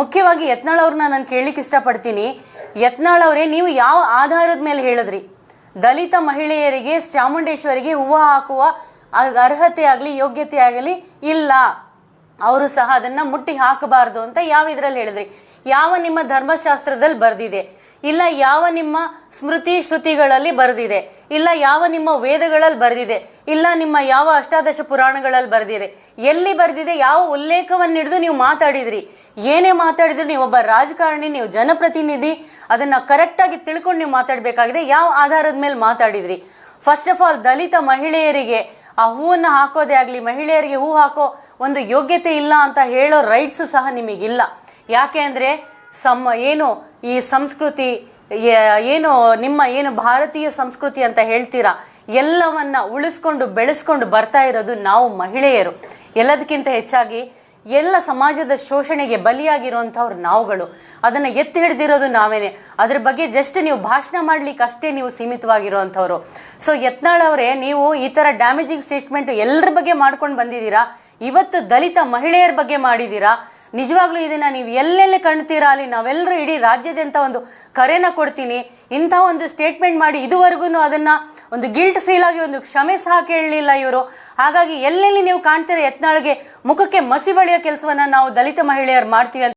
ಮುಖ್ಯವಾಗಿ ಯತ್ನಾಳ್ ಅವ್ರನ್ನ ನಾನು ಕೇಳಲಿಕ್ಕೆ ಇಷ್ಟಪಡ್ತೀನಿ. ಯತ್ನಾಳ್ ಅವರೇ, ನೀವು ಯಾವ ಆಧಾರದ ಮೇಲೆ ಹೇಳಿದ್ರಿ? ದಲಿತ ಮಹಿಳೆಯರಿಗೆ, ಚಾಮುಂಡೇಶ್ವರಿಗೆ ಹೂವು ಹಾಕುವ ಅರ್ಹತೆ ಆಗಲಿ, ಯೋಗ್ಯತೆ ಆಗಲಿ ಇಲ್ಲ. ಅವರು ಸಹ ಅದನ್ನ ಮುಟ್ಟಿ ಹಾಕಬಾರದು ಅಂತ ಯಾವ ಇದ್ರಲ್ಲಿ ಹೇಳಿದ್ರಿ? ಯಾವ ನಿಮ್ಮ ಧರ್ಮಶಾಸ್ತ್ರದಲ್ಲಿ ಬರ್ದಿದೆ? ಇಲ್ಲ ಯಾವ ನಿಮ್ಮ ಸ್ಮೃತಿ ಶ್ರುತಿಗಳಲ್ಲಿ ಬರೆದಿದೆ? ಇಲ್ಲ ಯಾವ ನಿಮ್ಮ ವೇದಗಳಲ್ಲಿ ಬರೆದಿದೆ? ಇಲ್ಲ ನಿಮ್ಮ ಯಾವ ಅಷ್ಟಾದಶ ಪುರಾಣಗಳಲ್ಲಿ ಬರೆದಿದೆ? ಎಲ್ಲಿ ಬರೆದಿದೆ? ಯಾವ ಉಲ್ಲೇಖವನ್ನು ಹಿಡಿದು ನೀವು ಮಾತಾಡಿದ್ರಿ? ಏನೇ ಮಾತಾಡಿದ್ರು ನೀವು ಒಬ್ಬ ರಾಜಕಾರಣಿ, ನೀವು ಜನಪ್ರತಿನಿಧಿ, ಅದನ್ನ ಕರೆಕ್ಟಾಗಿ ತಿಳ್ಕೊಂಡು ನೀವು ಮಾತಾಡಬೇಕಾಗಿದೆ. ಯಾವ ಆಧಾರದ ಮೇಲೆ ಮಾತಾಡಿದ್ರಿ? ಫಸ್ಟ್ ಆಫ್ ಆಲ್ ದಲಿತ ಮಹಿಳೆಯರಿಗೆ ಆ ಹೂವನ್ನು ಹಾಕೋದೇ ಆಗಲಿ, ಮಹಿಳೆಯರಿಗೆ ಹೂ ಹಾಕೋ ಒಂದು ಯೋಗ್ಯತೆ ಇಲ್ಲ ಅಂತ ಹೇಳೋ ರೈಟ್ಸ್ ಸಹ ನಿಮಗಿಲ್ಲ. ಯಾಕೆ ಅಂದರೆ ಸಮ, ಏನು ಈ ಸಂಸ್ಕೃತಿ ಏನು ನಿಮ್ಮ ಏನು ಭಾರತೀಯ ಸಂಸ್ಕೃತಿ ಅಂತ ಹೇಳ್ತೀರಾ, ಎಲ್ಲವನ್ನ ಉಳಿಸ್ಕೊಂಡು ಬೆಳೆಸ್ಕೊಂಡು ಬರ್ತಾ ಇರೋದು ನಾವು ಮಹಿಳೆಯರು. ಎಲ್ಲದಕ್ಕಿಂತ ಹೆಚ್ಚಾಗಿ ಎಲ್ಲ ಸಮಾಜದ ಶೋಷಣೆಗೆ ಬಲಿಯಾಗಿರುವಂಥವ್ರು ನಾವುಗಳು. ಅದನ್ನ ಎತ್ತಿ ಹಿಡ್ದಿರೋದು ನಾವೇನೆ. ಅದ್ರ ಬಗ್ಗೆ ಜಸ್ಟ್ ನೀವು ಭಾಷಣ ಮಾಡ್ಲಿಕ್ಕೆ ಅಷ್ಟೇ ನೀವು ಸೀಮಿತವಾಗಿರುವಂಥವ್ರು. ಸೊ ಯತ್ನಾಳ್ ಅವರೇ, ನೀವು ಈ ತರ ಡ್ಯಾಮೇಜಿಂಗ್ ಸ್ಟೇಟ್ಮೆಂಟ್ ಎಲ್ಲರ ಬಗ್ಗೆ ಮಾಡ್ಕೊಂಡು ಬಂದಿದ್ದೀರಾ? ಇವತ್ತು ದಲಿತ ಮಹಿಳೆಯರ ಬಗ್ಗೆ ಮಾಡಿದ್ದೀರಾ? ನಿಜವಾಗ್ಲೂ ಇದನ್ನ ನೀವು ಎಲ್ಲೆಲ್ಲಿ ಕಾಣ್ತೀರಾ ಅಲ್ಲಿ ನಾವೆಲ್ಲರೂ ಇಡೀ ರಾಜ್ಯದಂತ ಒಂದು ಕರೆನ ಕೊಡ್ತೀನಿ. ಇಂಥ ಒಂದು ಸ್ಟೇಟ್ಮೆಂಟ್ ಮಾಡಿ ಇದುವರೆಗೂ ಅದನ್ನ ಒಂದು ಗಿಲ್ಟ್ ಫೀಲ್ ಆಗಿ ಒಂದು ಕ್ಷಮೆ ಸಹ ಕೇಳಲಿಲ್ಲ ಇವರು. ಹಾಗಾಗಿ ಎಲ್ಲೆಲ್ಲಿ ನೀವು ಕಾಣ್ತೀರಾ ಯತ್ನಾಳ್ಗೆ ಮುಖಕ್ಕೆ ಮಸಿ ಬಳಿಯೋ ಕೆಲಸವನ್ನು ನಾವು ದಲಿತ ಮಹಿಳೆಯರು ಮಾಡ್ತೀವಿ